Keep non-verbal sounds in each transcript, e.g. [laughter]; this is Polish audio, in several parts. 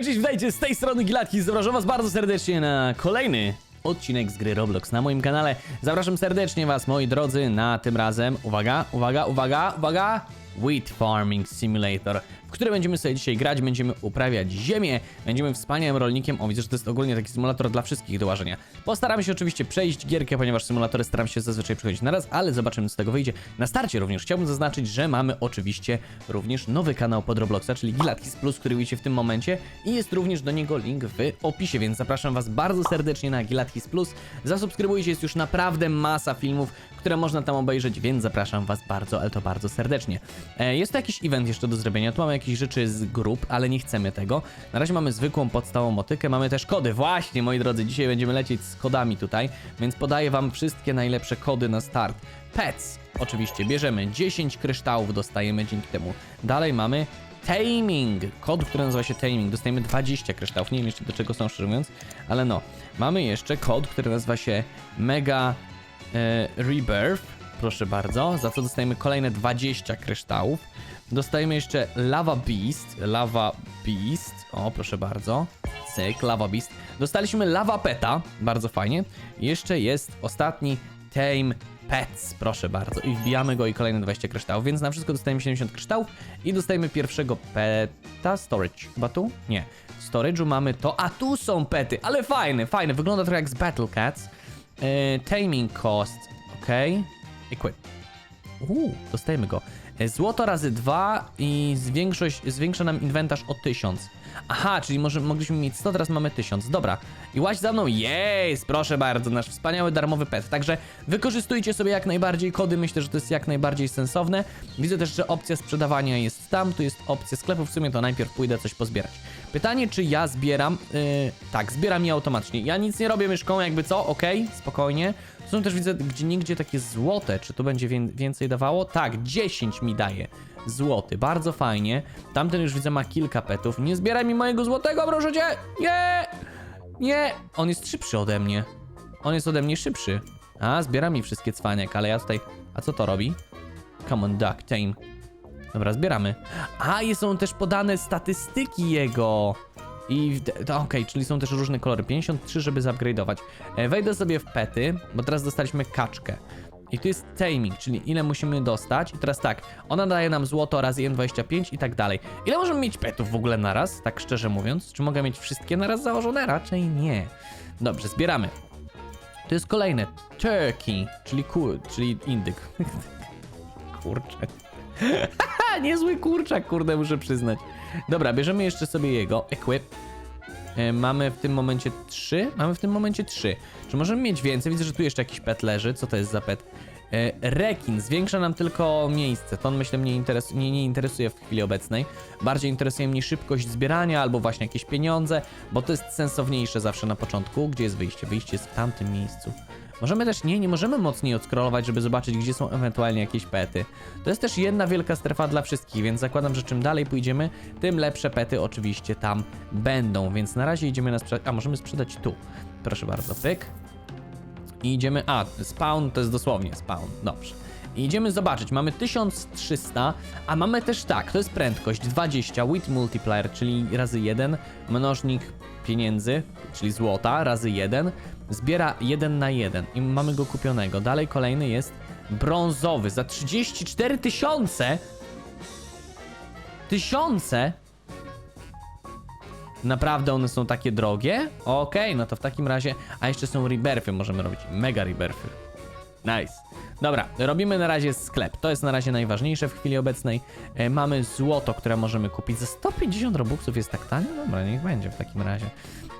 Hej, cześć, witajcie, z tej strony Gilatki, zapraszam was bardzo serdecznie na kolejny odcinek z gry Roblox na moim kanale. Zapraszam serdecznie was, moi drodzy, na tym razem, uwaga, uwaga, uwaga, uwaga, Wheat Farming Simulator, w którym będziemy sobie dzisiaj grać, będziemy uprawiać ziemię, będziemy wspaniałym rolnikiem, o widzę, że to jest ogólnie taki symulator dla wszystkich do łażenia. Postaramy się oczywiście przejść gierkę, ponieważ symulatory staram się zazwyczaj przychodzić na raz, ale zobaczymy co z tego wyjdzie. Na starcie również chciałbym zaznaczyć, że mamy oczywiście również nowy kanał pod Robloxa, czyli Gilatkis Plus, który widzicie w tym momencie i jest również do niego link w opisie, więc zapraszam was bardzo serdecznie na Gilatkis Plus. Zasubskrybujcie, jest już naprawdę masa filmów, które można tam obejrzeć, więc zapraszam was bardzo, ale to bardzo serdecznie. E, jest to jakiś event jeszcze do zrobienia, tu mamy jakieś rzeczy z grup, ale nie chcemy tego. Na razie mamy zwykłą, podstawową motykę, mamy też kody. Właśnie, moi drodzy, dzisiaj będziemy lecieć z kodami tutaj, więc podaję wam wszystkie najlepsze kody na start. Pets, oczywiście, bierzemy 10 kryształów, dostajemy dzięki temu. Dalej mamy Taming, kod, który nazywa się Taming, dostajemy 20 kryształów, nie wiem jeszcze do czego są szczerze mówiąc, ale no. Mamy jeszcze kod, który nazywa się Mega e, Rebirth, proszę bardzo, za co dostajemy kolejne 20 kryształów. Dostajemy jeszcze Lava Beast, Lava Beast, o proszę bardzo, cyk, Lava Beast. Dostaliśmy Lava Peta, bardzo fajnie. Jeszcze jest ostatni Tame Pets, proszę bardzo. I wbijamy go i kolejne 20 kryształów, więc na wszystko dostajemy 70 kryształów i dostajemy pierwszego peta, storage, chyba tu? Nie. W storage'u mamy to, a tu są pety, ale fajne, fajne, wygląda trochę jak z Battle Cats. E, taming cost, ok. Equip. Uuu, dostajemy go. E, Złoto razy dwa i zwiększość, zwiększa nam inwentarz o 1000. Aha, czyli może mogliśmy mieć 100, teraz mamy 1000. Dobra. I łaź za mną. Jest, proszę bardzo, nasz wspaniały darmowy pet. Także wykorzystujcie sobie jak najbardziej kody. Myślę, że to jest jak najbardziej sensowne. Widzę też, że opcja sprzedawania jest tam. Tu jest opcja sklepu. W sumie to najpierw pójdę coś pozbierać. Pytanie, czy ja zbieram? Yy, tak, zbieram je automatycznie. Ja nic nie robię myszką, jakby co? Okej, spokojnie. Są też widzę gdzie nigdzie takie złote. Czy to będzie wię- więcej dawało? Tak, 10 mi daje. Złoty, bardzo fajnie. Tamten już widzę ma kilka petów. Nie zbieraj mi mojego złotego, proszę cię! Nie! Nie! On jest szybszy ode mnie. On jest ode mnie szybszy. A, zbiera mi wszystkie cwaniak, ale ja tutaj... A co to robi? Come on, duck, tame. Dobra, zbieramy. A, są też podane statystyki jego. I okej, czyli są też różne kolory. 53, żeby zupgrade'ować. E, wejdę sobie w pety, bo teraz dostaliśmy kaczkę. I tu jest taming, czyli ile musimy dostać. I teraz tak, ona daje nam złoto razy 1,25 i tak dalej. Ile możemy mieć petów w ogóle naraz, tak szczerze mówiąc? Czy mogę mieć wszystkie naraz założone? Raczej nie. Dobrze, zbieramy. To jest kolejne. Turkey, czyli kur, czyli indyk. [laughs] Kurczę. [laughs] Niezły kurczak, kurde, muszę przyznać. Dobra, bierzemy jeszcze sobie jego. Equip. E, Mamy w tym momencie trzy. Mamy w tym momencie trzy. Czy możemy mieć więcej? Widzę, że tu jeszcze jakiś pet leży. Co to jest za pet? E, Rekin zwiększa nam tylko miejsce. To on myślę mnie interes nie, nie interesuje w chwili obecnej. Bardziej interesuje mnie szybkość zbierania albo właśnie jakieś pieniądze, bo to jest sensowniejsze zawsze na początku. Gdzie jest wyjście? Wyjście jest w tamtym miejscu. Możemy też, nie, nie możemy mocniej odscrollować, żeby zobaczyć, gdzie są ewentualnie jakieś pety. To jest też jedna wielka strefa dla wszystkich, więc zakładam, że czym dalej pójdziemy, tym lepsze pety oczywiście tam będą. Więc na razie idziemy na sprzedaż. A, możemy sprzedać tu. Proszę bardzo, pyk. I idziemy. A, spawn to jest dosłownie spawn. Dobrze. I idziemy zobaczyć. Mamy 1300, a mamy też tak, to jest prędkość 20, wit multiplier, czyli razy 1, mnożnik pieniędzy, czyli złota, razy 1, zbiera 1 na 1 i mamy go kupionego. Dalej kolejny jest brązowy za 34 tysiące. Tysiące? Naprawdę one są takie drogie? Okej, no to w takim razie. A jeszcze są rebirthy, możemy robić. Mega rebirthy. Nice. Dobra, robimy na razie sklep. To jest na razie najważniejsze w chwili obecnej. E, mamy złoto, które możemy kupić. Za 150 robuxów jest tak tanio? Dobra, niech będzie w takim razie.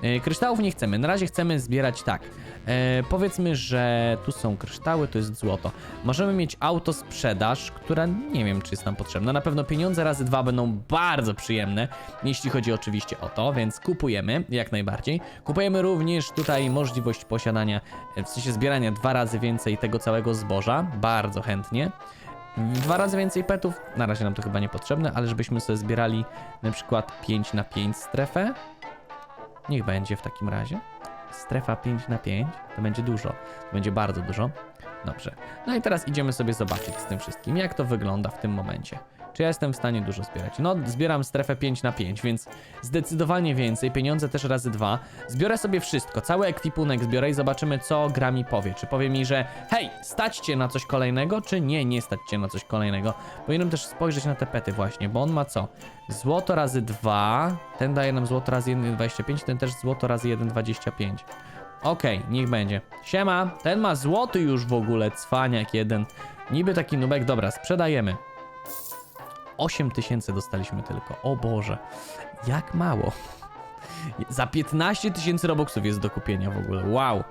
E, kryształów nie chcemy. Na razie chcemy zbierać tak. E, powiedzmy, że tu są kryształy, tu jest złoto. Możemy mieć autosprzedaż, która nie wiem, czy jest nam potrzebna. Na pewno pieniądze razy dwa będą bardzo przyjemne, jeśli chodzi oczywiście o to, więc kupujemy jak najbardziej. Kupujemy również tutaj możliwość posiadania, e, w sensie zbierania dwa razy więcej tego całego zboża. Bardzo chętnie. Dwa razy więcej petów, na razie nam to chyba niepotrzebne, ale żebyśmy sobie zbierali na przykład 5 na 5 strefę. Niech będzie w takim razie. Strefa 5 na 5 to będzie dużo. To będzie bardzo dużo. Dobrze. No i teraz idziemy sobie zobaczyć z tym wszystkim, jak to wygląda w tym momencie. Czy ja jestem w stanie dużo zbierać? No, zbieram strefę 5 na 5, więc zdecydowanie więcej. Pieniądze też razy dwa. Zbiorę sobie wszystko, cały ekwipunek zbiorę i zobaczymy, co gra mi powie. Czy powie mi, że hej, stać cię na coś kolejnego, czy nie, nie stać cię na coś kolejnego. Powinienem też spojrzeć na te pety właśnie, bo on ma co? Złoto razy 2, ten daje nam złoto razy 1,25, ten też złoto razy 1,25. Okej, niech będzie. Siema, ten ma złoty już w ogóle, cwaniak jeden. Niby taki nubek, dobra, sprzedajemy. 8 tysięcy dostaliśmy tylko, o Boże, jak mało. Za 15 tysięcy robuxów jest do kupienia w ogóle, wow.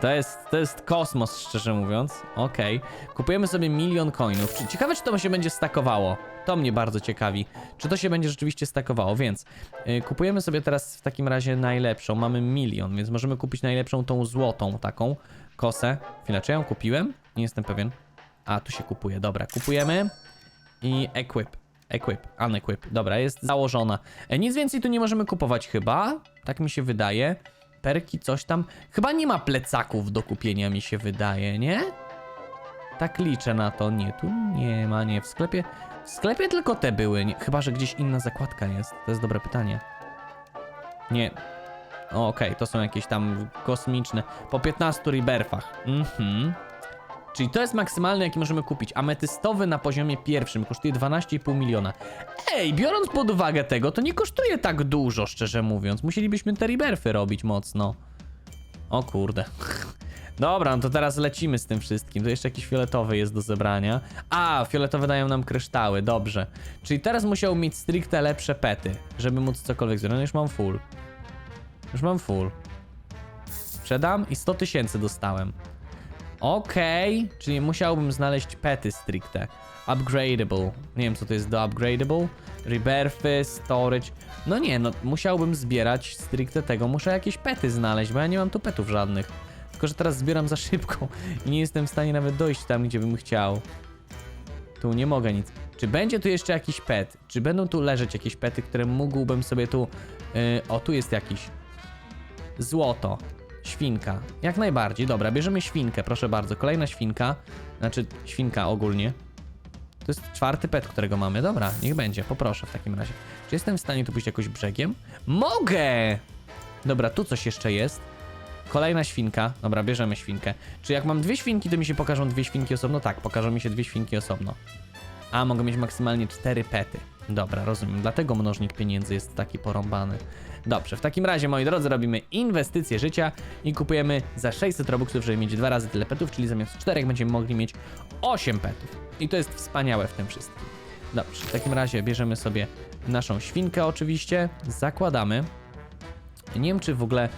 To jest, to jest kosmos, szczerze mówiąc. Okej. Kupujemy sobie milion coinów. Ciekawe, czy to się będzie stakowało. To mnie bardzo ciekawi. Czy to się będzie rzeczywiście stakowało, więc yy, kupujemy sobie teraz w takim razie najlepszą. Mamy milion, więc możemy kupić najlepszą tą złotą taką kosę. Chwilę, czy ja ją kupiłem? Nie jestem pewien. A, tu się kupuje, dobra. Kupujemy i equip. Equip, unequip. Dobra, jest założona. E, nic więcej tu nie możemy kupować chyba. Tak mi się wydaje. Perki, coś tam. Chyba nie ma plecaków do kupienia, mi się wydaje, nie? Tak liczę na to. Nie, tu nie ma, nie. W sklepie, w sklepie tylko te były. Nie, chyba, że gdzieś inna zakładka jest. To jest dobre pytanie. Nie. Okej, to są jakieś tam kosmiczne. Po 15 rebirthach. Mhm. Czyli to jest maksymalny, jaki możemy kupić. Ametystowy na poziomie pierwszym kosztuje 12,5 miliona. Ej, biorąc pod uwagę tego, to nie kosztuje tak dużo, szczerze mówiąc. Musielibyśmy te rebirthy robić mocno. O kurde. [laughs] Dobra, no to teraz lecimy z tym wszystkim. To jeszcze jakiś fioletowy jest do zebrania. A, fioletowe dają nam kryształy, dobrze. Czyli teraz musiał mieć stricte lepsze pety, żeby móc cokolwiek zrobić. No już mam full. Już mam full. Sprzedam i 100 tysięcy dostałem. Okej, czyli musiałbym znaleźć pety stricte. Upgradable. Nie wiem, co to jest do upgradable. Rebirthy, storage. No nie, no musiałbym zbierać stricte tego. Muszę jakieś pety znaleźć, bo ja nie mam tu petów żadnych. Tylko, że teraz zbieram za szybko [laughs] i nie jestem w stanie nawet dojść tam, gdzie bym chciał. Tu nie mogę nic. Czy będzie tu jeszcze jakiś pet? Czy będą tu leżeć jakieś pety, które mógłbym sobie tu... Yy, o, tu jest jakiś. Złoto. Świnka. Jak najbardziej. Dobra, bierzemy świnkę, proszę bardzo. Kolejna świnka. Znaczy, świnka ogólnie. To jest czwarty pet, którego mamy. Dobra, niech będzie, poproszę w takim razie. Czy jestem w stanie tu pójść jakoś brzegiem? Mogę! Dobra, tu coś jeszcze jest. Kolejna świnka. Dobra, bierzemy świnkę. Czy jak mam dwie świnki, to mi się pokażą dwie świnki osobno? Tak, pokażą mi się dwie świnki osobno. A, mogę mieć maksymalnie cztery pety. Dobra, rozumiem. Dlatego mnożnik pieniędzy jest taki porąbany. Dobrze, w takim razie, moi drodzy, robimy inwestycję życia i kupujemy za 600 robuxów, żeby mieć dwa razy tyle petów, czyli zamiast czterech będziemy mogli mieć 8 petów. I to jest wspaniałe w tym wszystkim. Dobrze, w takim razie bierzemy sobie naszą świnkę oczywiście, zakładamy. Nie wiem, czy w ogóle.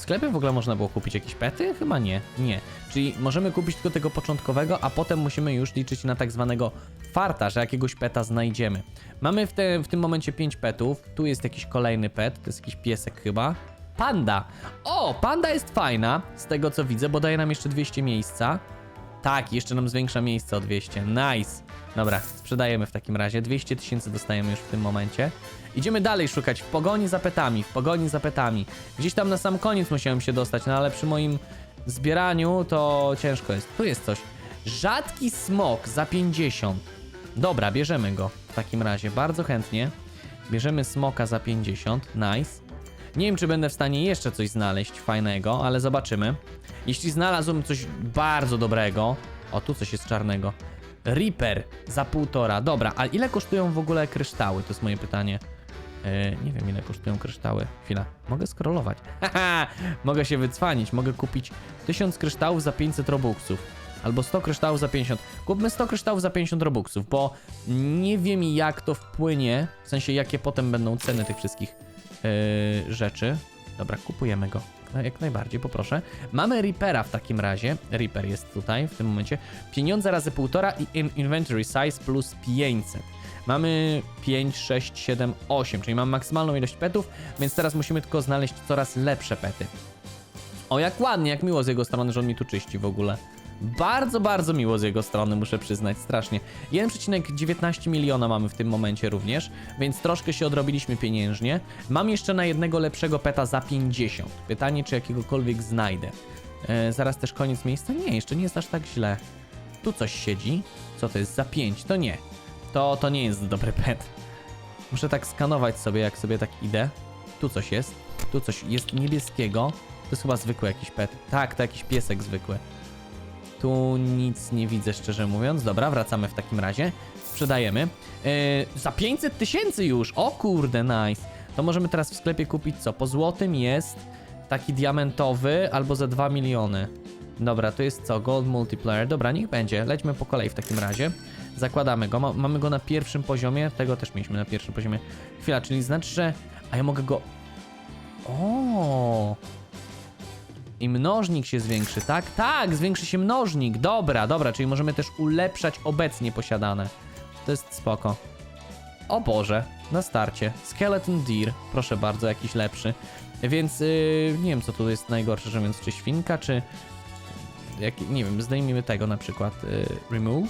W sklepie w ogóle można było kupić jakieś pety? Chyba nie. Nie. Czyli możemy kupić tylko tego początkowego, a potem musimy już liczyć na tak zwanego farta, że jakiegoś peta znajdziemy. Mamy w, te, w tym momencie 5 petów. Tu jest jakiś kolejny pet, to jest jakiś piesek chyba. Panda! O, panda jest fajna, z tego co widzę, bo daje nam jeszcze 200 miejsca. Tak, jeszcze nam zwiększa miejsce o 200. Nice. Dobra, sprzedajemy w takim razie. 200 tysięcy dostajemy już w tym momencie. Idziemy dalej szukać w pogoni za petami, w pogoni za petami. Gdzieś tam na sam koniec musiałem się dostać, no ale przy moim zbieraniu to ciężko jest. Tu jest coś. Rzadki smok za 50. Dobra, bierzemy go w takim razie, bardzo chętnie. Bierzemy smoka za 50, nice. Nie wiem, czy będę w stanie jeszcze coś znaleźć fajnego, ale zobaczymy. Jeśli znalazłem coś bardzo dobrego... O, tu coś jest czarnego. Reaper za półtora. Dobra, a ile kosztują w ogóle kryształy? To jest moje pytanie. Yy, nie wiem, ile kosztują kryształy. Chwila, mogę scrollować. [laughs] Mogę się wycwanić. Mogę kupić 1000 kryształów za 500 robuxów. Albo 100 kryształów za 50. Kupmy 100 kryształów za 50 robuxów, bo nie wiem jak to wpłynie, w sensie jakie potem będą ceny tych wszystkich yy, rzeczy. Dobra, kupujemy go. No, Jak najbardziej, poproszę. Mamy Reapera w takim razie. Reaper jest tutaj w tym momencie. Pieniądze razy półtora i in inventory size plus 500. Mamy 5, 6, 7, 8, czyli mamy maksymalną ilość petów, więc teraz musimy tylko znaleźć coraz lepsze pety. O, jak ładnie, jak miło z jego strony, że on mi tu czyści w ogóle. Bardzo, bardzo miło z jego strony, muszę przyznać, strasznie. 1,19 miliona mamy w tym momencie również, więc troszkę się odrobiliśmy pieniężnie. Mam jeszcze na jednego lepszego peta za 50. Pytanie, czy jakiegokolwiek znajdę. E, zaraz też koniec miejsca? Nie, jeszcze nie jest aż tak źle. Tu coś siedzi. Co to jest? Za 5? To nie. To, to nie jest dobry pet. Muszę tak skanować sobie, jak sobie tak idę. Tu coś jest. Tu coś jest niebieskiego. To jest chyba zwykły jakiś pet. Tak, to jakiś piesek zwykły. Tu nic nie widzę, szczerze mówiąc. Dobra, wracamy w takim razie. Sprzedajemy. Yy, za 500 tysięcy już! O kurde, nice. To możemy teraz w sklepie kupić co? Po złotym jest taki diamentowy albo za 2 miliony. Dobra, to jest co? Gold multiplier. Dobra, niech będzie. Lećmy po kolei w takim razie. Zakładamy go. Ma, mamy go na pierwszym poziomie. Tego też mieliśmy na pierwszym poziomie. Chwila, czyli znaczy, że... A ja mogę go... O. I mnożnik się zwiększy, tak? Tak, zwiększy się mnożnik. Dobra, dobra, czyli możemy też ulepszać obecnie posiadane. To jest spoko. O Boże, na starcie. Skeleton Deer, proszę bardzo, jakiś lepszy. Więc yy, nie wiem, co tu jest najgorsze, że więc czy świnka, czy... Jak, nie wiem, zdejmijmy tego na przykład. Yy, remove?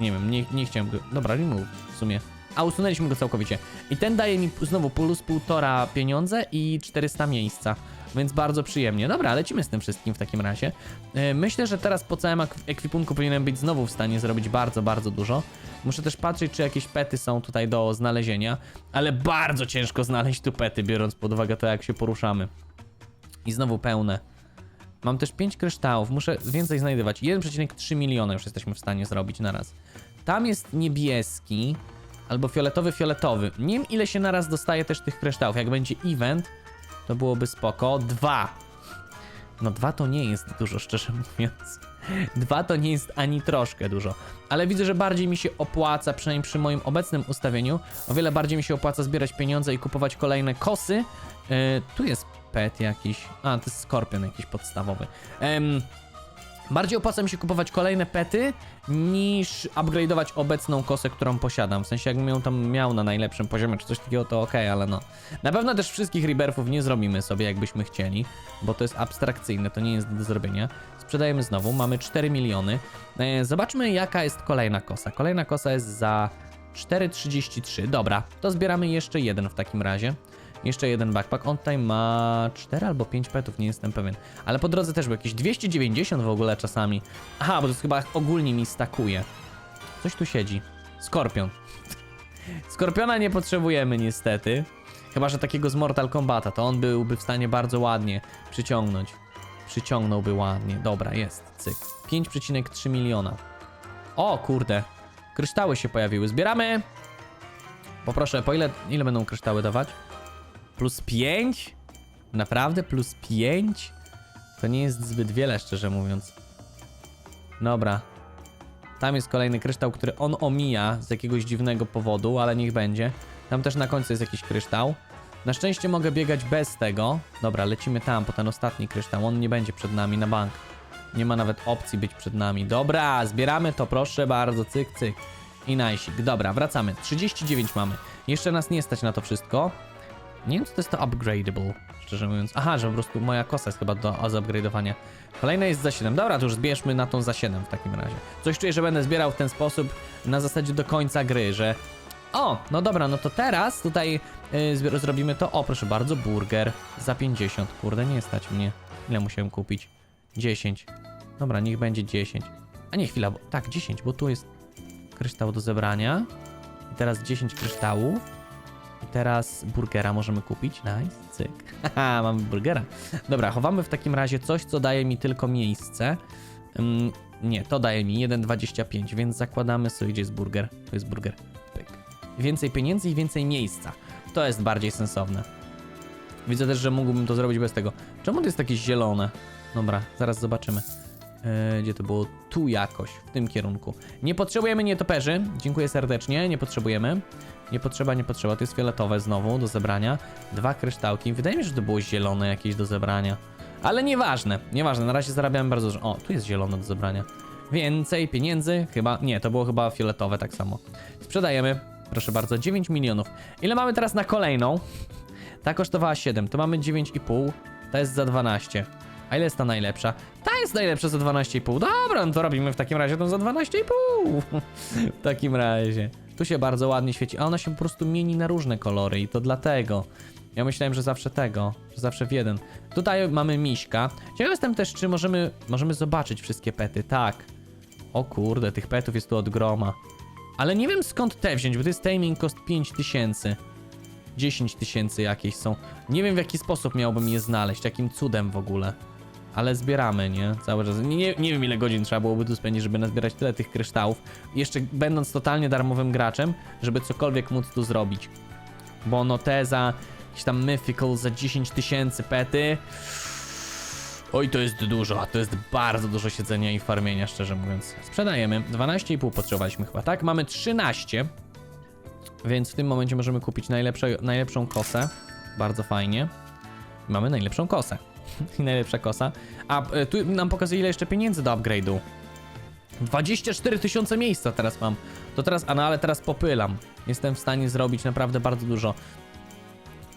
Nie wiem, nie, nie chciałem go... Dobra, remove w sumie. A usunęliśmy go całkowicie. I ten daje mi znowu plus półtora pieniądze i 400 miejsca. Więc bardzo przyjemnie. Dobra, lecimy z tym wszystkim w takim razie. Yy, Myślę, że teraz po całym ek- ekwipunku powinienem być znowu w stanie zrobić bardzo, bardzo dużo. Muszę też patrzeć, czy jakieś pety są tutaj do znalezienia, ale bardzo ciężko znaleźć tu pety, biorąc pod uwagę to, jak się poruszamy. I znowu pełne. Mam też 5 kryształów, muszę więcej znajdywać. 1,3 miliona już jesteśmy w stanie zrobić na raz. Tam jest niebieski, albo fioletowy, fioletowy. Nie wiem, ile się na raz dostaje też tych kryształów. Jak będzie event, to byłoby spoko. Dwa. No dwa to nie jest dużo, szczerze [laughs] mówiąc. Dwa to nie jest ani troszkę dużo. Ale widzę, że bardziej mi się opłaca, przynajmniej przy moim obecnym ustawieniu, o wiele bardziej mi się opłaca zbierać pieniądze i kupować kolejne kosy. Yy, tu jest pet jakiś. A, to jest skorpion jakiś podstawowy. Em, Bardziej opłaca mi się kupować kolejne pety niż upgrade'ować obecną kosę, którą posiadam. W sensie jakbym ją tam miał na najlepszym poziomie czy coś takiego, to okej, ale no. Na pewno też wszystkich rebirthów nie zrobimy sobie jakbyśmy chcieli, bo to jest abstrakcyjne, to nie jest do zrobienia. Sprzedajemy znowu, mamy 4 miliony. E, zobaczmy jaka jest kolejna kosa. Kolejna kosa jest za 4,33. Dobra, to zbieramy jeszcze jeden w takim razie. Jeszcze jeden backpack. On tutaj ma 4 albo 5 petów, nie jestem pewien. Ale po drodze też był jakieś 290 w ogóle czasami. Aha, bo to chyba ogólnie mi stakuje. Coś tu siedzi. Skorpion. [laughs] Skorpiona nie potrzebujemy niestety. Chyba, że takiego z Mortal Kombata, to on byłby w stanie bardzo ładnie przyciągnąć. Przyciągnąłby ładnie. Dobra, jest. Cyk. 5,3 miliona. O, kurde. Kryształy się pojawiły. Zbieramy. Poproszę, po ile, ile będą kryształy dawać? Plus 5? Naprawdę? Plus 5? To nie jest zbyt wiele, szczerze mówiąc. Dobra. Tam jest kolejny kryształ, który on omija z jakiegoś dziwnego powodu, ale niech będzie. Tam też na końcu jest jakiś kryształ. Na szczęście mogę biegać bez tego. Dobra, lecimy tam po ten ostatni kryształ. On nie będzie przed nami na bank. Nie ma nawet opcji być przed nami. Dobra, zbieramy to, proszę bardzo. Cyk, cyk. I najsik. Dobra, wracamy. 39 mamy. Jeszcze nas nie stać na to wszystko. Nie wiem, co to jest to upgradable, szczerze mówiąc. Aha, że po prostu moja kosa jest chyba do zupgrade'owania. Kolejna jest za 7. Dobra, to już zbierzmy na tą za 7 w takim razie. Coś czuję, że będę zbierał w ten sposób na zasadzie do końca gry, że... O, no dobra, no to teraz tutaj yy, zrobimy to. O, proszę bardzo, burger za 50. Kurde, nie stać mnie. Ile musiałem kupić? 10. Dobra, niech będzie 10. A nie, chwila, bo... tak, 10, bo tu jest kryształ do zebrania. I teraz 10 kryształów. I teraz burgera możemy kupić. Nice, cyk. Haha, [laughs] mamy burgera. Dobra, chowamy w takim razie coś, co daje mi tylko miejsce. Ym, nie, to daje mi 1,25, więc zakładamy sobie, gdzie jest burger. To jest burger. Pyk. Więcej pieniędzy i więcej miejsca. To jest bardziej sensowne. Widzę też, że mógłbym to zrobić bez tego. Czemu to jest takie zielone? Dobra, zaraz zobaczymy. Yy, gdzie to było? Tu jakoś, w tym kierunku. Nie potrzebujemy nietoperzy. Dziękuję serdecznie, nie potrzebujemy. Nie potrzeba, nie potrzeba. To jest fioletowe znowu do zebrania. Dwa kryształki. Wydaje mi się, że to było zielone jakieś do zebrania. Ale nieważne, nieważne. Na razie zarabiałem bardzo dużo. O, tu jest zielone do zebrania. Więcej pieniędzy? Chyba. Nie, to było chyba fioletowe tak samo. Sprzedajemy. Proszę bardzo, 9 milionów. Ile mamy teraz na kolejną? Ta kosztowała 7, to mamy 9,5. Ta jest za 12. A ile jest ta najlepsza? Ta jest najlepsza za 12,5. Dobra, no to robimy w takim razie tą za 12,5. [laughs] w takim razie. Tu się bardzo ładnie świeci, a ona się po prostu mieni na różne kolory i to dlatego. Ja myślałem, że zawsze tego, że zawsze w jeden. Tutaj mamy miśka. Ciekaw jestem też, czy możemy, możemy zobaczyć wszystkie pety. Tak. O kurde, tych petów jest tu od groma. Ale nie wiem skąd te wziąć, bo to jest taming cost 5000. 10 tysięcy jakieś są. Nie wiem w jaki sposób miałbym je znaleźć, jakim cudem w ogóle. Ale zbieramy, nie? Cały czas. Nie, nie, wiem ile godzin trzeba byłoby tu spędzić, żeby nazbierać tyle tych kryształów. Jeszcze będąc totalnie darmowym graczem, żeby cokolwiek móc tu zrobić. Bo no te za jakiś tam mythical za 10 tysięcy pety. Oj, to jest dużo, to jest bardzo dużo siedzenia i farmienia, szczerze mówiąc. Sprzedajemy. 12,5 potrzebowaliśmy chyba, tak? Mamy 13. Więc w tym momencie możemy kupić najlepszą kosę. Bardzo fajnie. Mamy najlepszą kosę. [laughs] I najlepsza kosa. A e, tu nam pokazuje ile jeszcze pieniędzy do upgrade'u. 24 tysiące miejsca teraz mam. To teraz, a no ale teraz popylam. Jestem w stanie zrobić naprawdę bardzo dużo.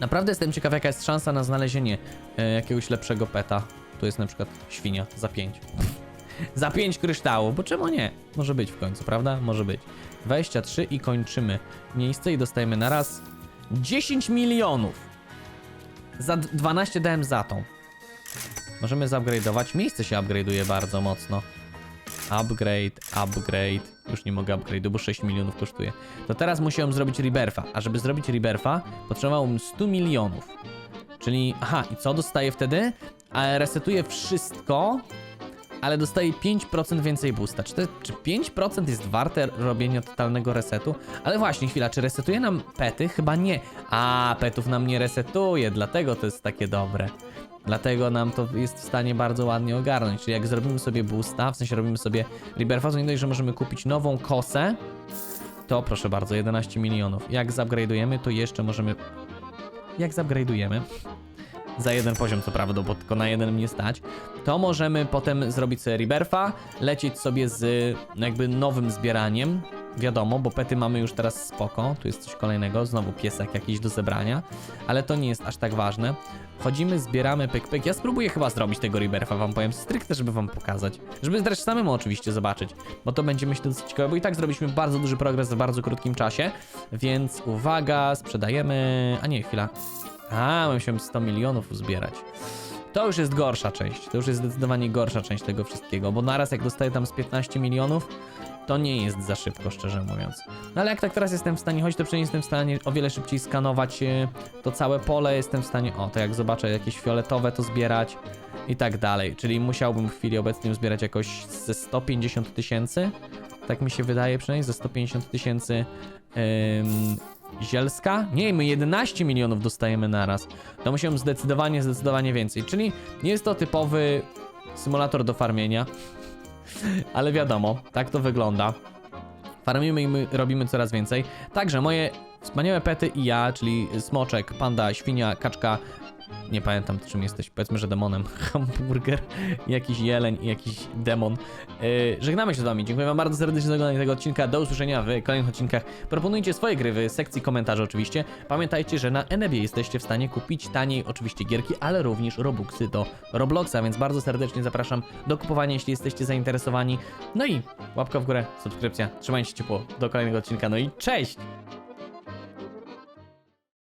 Naprawdę jestem ciekaw jaka jest szansa na znalezienie e, jakiegoś lepszego peta. Tu jest na przykład świnia za 5. [laughs] za 5 kryształów, bo czemu nie? Może być w końcu, prawda? Może być. 23 i kończymy miejsce i dostajemy na raz 10 milionów. Za d- 12 dałem za tą. Możemy zupgrade'ować. Miejsce się upgrade'uje bardzo mocno. Upgrade, upgrade. Już nie mogę upgrade'u, bo 6 milionów kosztuje. To teraz musiałem zrobić rebirtha. A żeby zrobić rebirtha, potrzebowałbym 100 milionów. Czyli, aha, i co dostaję wtedy? A resetuję wszystko, ale dostaję 5% więcej boosta. Czy, czy 5% jest warte robienia totalnego resetu? Ale właśnie, chwila, czy resetuje nam pety? Chyba nie. A, petów nam nie resetuje, dlatego to jest takie dobre. Dlatego nam to jest w stanie bardzo ładnie ogarnąć. Czyli jak zrobimy sobie boosta, w sensie robimy sobie to nie dość, że możemy kupić nową kosę, to proszę bardzo, 11 milionów. Jak zupgrade'ujemy, to jeszcze możemy... Jak zupgrade'ujemy, za jeden poziom, co prawda, bo tylko na jeden mnie stać, to możemy potem zrobić sobie Rebirtha, lecieć sobie z jakby nowym zbieraniem, wiadomo, bo pety mamy już teraz spoko, tu jest coś kolejnego, znowu piesek jakiś do zebrania, ale to nie jest aż tak ważne. Wchodzimy, zbieramy pyk pyk, ja spróbuję chyba zrobić tego Rebirtha, wam powiem, stricte, żeby wam pokazać, żeby zresztą samemu oczywiście zobaczyć, bo to będzie myślę dosyć ciekawe, bo i tak zrobiliśmy bardzo duży progres w bardzo krótkim czasie, więc uwaga, sprzedajemy, a nie, chwila, a, musiałem 100 milionów uzbierać. To już jest gorsza część. To już jest zdecydowanie gorsza część tego wszystkiego, bo naraz jak dostaję tam z 15 milionów, to nie jest za szybko, szczerze mówiąc. No ale jak tak teraz jestem w stanie chodzić, to przynajmniej jestem w stanie o wiele szybciej skanować e, to całe pole. Jestem w stanie, o, to jak zobaczę jakieś fioletowe, to zbierać i tak dalej. Czyli musiałbym w chwili obecnej zbierać jakoś ze 150 tysięcy. Tak mi się wydaje, przynajmniej ze 150 tysięcy. Zielska? Nie, my 11 milionów dostajemy naraz. To musiałem zdecydowanie, zdecydowanie więcej. Czyli nie jest to typowy symulator do farmienia. Ale wiadomo, tak to wygląda. Farmimy i my robimy coraz więcej. Także moje wspaniałe pety i ja, czyli smoczek, panda, świnia, kaczka. Nie pamiętam czym jesteś, powiedzmy, że demonem. [laughs] Hamburger, jakiś jeleń i jakiś demon. Yy, żegnamy się z wami. Dziękuję wam bardzo serdecznie za oglądanie tego odcinka. Do usłyszenia w kolejnych odcinkach. Proponujcie swoje gry w sekcji komentarzy oczywiście. Pamiętajcie, że na Enebie jesteście w stanie kupić taniej oczywiście gierki, ale również Robuxy do Robloxa, więc bardzo serdecznie zapraszam do kupowania, jeśli jesteście zainteresowani. No i łapka w górę, subskrypcja. Trzymajcie się ciepło. Do kolejnego odcinka. No i cześć!